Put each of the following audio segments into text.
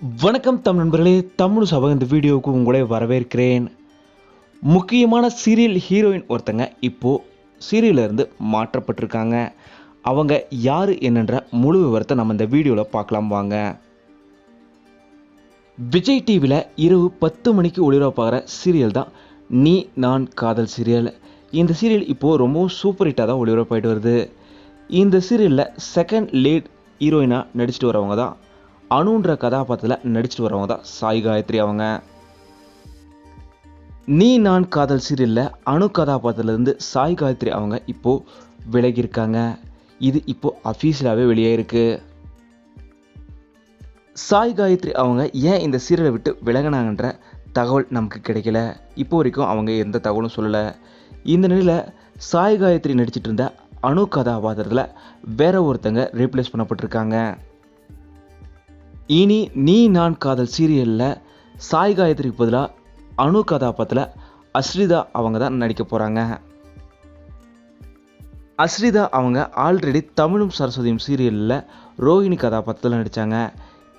வணக்கம் தமிழ் நண்பர்களே தமிழ் சபை இந்த வீடியோவுக்கு உங்களை வரவேற்கிறேன். முக்கியமான சீரியல் ஹீரோயின் ஒருத்தங்க இப்போது சீரியல்ல இருந்து மாற்றப்பட்டிருக்காங்க. அவங்க யார் என்னன்ற முழு விவரத்தை நம்ம இந்த வீடியோவில் பார்க்கலாம் வாங்க. விஜய் டிவியில் இரவு பத்து மணிக்கு ஒளிபரப்பாகிற சீரியல் தான் நீ நான் காதல் சீரியல் இந்த சீரியல் இப்போது ரொம்பவும் சூப்பர் ஹிட்டாக தான் ஒளிபரப்பாயிட்டு வருது. இந்த சீரியலில் செகண்ட் லீட் ஹீரோயினாக நடிச்சிட்டு வரவங்க தான் அணுன்ற கதாபாத்திரத்தில் நடிச்சிட்டு வரவங்க தான் சாய் காயத்ரி அவங்க. நீ நான் காதல் சீரியலில் அணு கதாபாத்திரத்துலேருந்து சாய் காயத்ரி அவங்க இப்போது விலகியிருக்காங்க. இது இப்போது அஃபீஷியலாகவே வெளியே இருக்குது சாய் காயத்ரி அவங்க ஏன் இந்த சீரியலை விட்டு விலகினாங்கன்ற தகவல் நமக்கு கிடைக்கல. இப்போ வரைக்கும் அவங்க எந்த தகவலும் சொல்லலை. இந்த நிலையில் சாய் காயத்ரி நடிச்சிட்டு இருந்த அணு கதாபாத்திரத்தில் வேற ஒருத்தங்க ரீப்ளேஸ் பண்ணப்பட்டிருக்காங்க. இனி நீ நான் காதல் சீரியலில் சாய் காயத்ரிக்கு பதிலாக அணு கதாபாத்திரத்தில் அஸ்ரிதா அவங்க தான் நடிக்க போகிறாங்க அஸ்ரிதா அவங்க ஆல்ரெடி தமிழும் சரஸ்வதியும் சீரியலில் ரோஹிணி கதாபாத்திரத்தில் நடித்தாங்க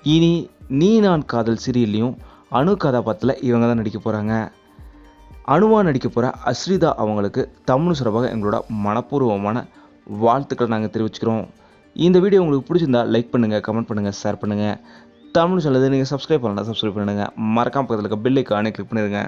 இனி நீ நான் காதல் சீரியல்லையும் அணு கதாபாத்திரத்தில் இவங்க தான் நடிக்க போகிறாங்க அணுவாக நடிக்க போகிற அஸ்ரிதா அவங்களுக்கு தமிழ் சிறப்பாக எங்களோட மனப்பூர்வமான வாழ்த்துக்களை நாங்கள் தெரிவிச்சுக்கிறோம். இந்த வீடியோ உங்களுக்கு பிடிச்சிருந்தா லைக் பண்ணுங்கள் கமெண்ட் பண்ணுங்கள் ஷேர் பண்ணுங்கள் தமிழ் சொல்லுது நீங்கள் சப்ஸ்கிரைப் பண்ணலாம் சப்ஸ்கிரைப் பண்ணுங்கள் மறக்காம பக்கத்தில் இருக்க பெல் ஐக்கானே கிளிக் பண்ணிடுங்க.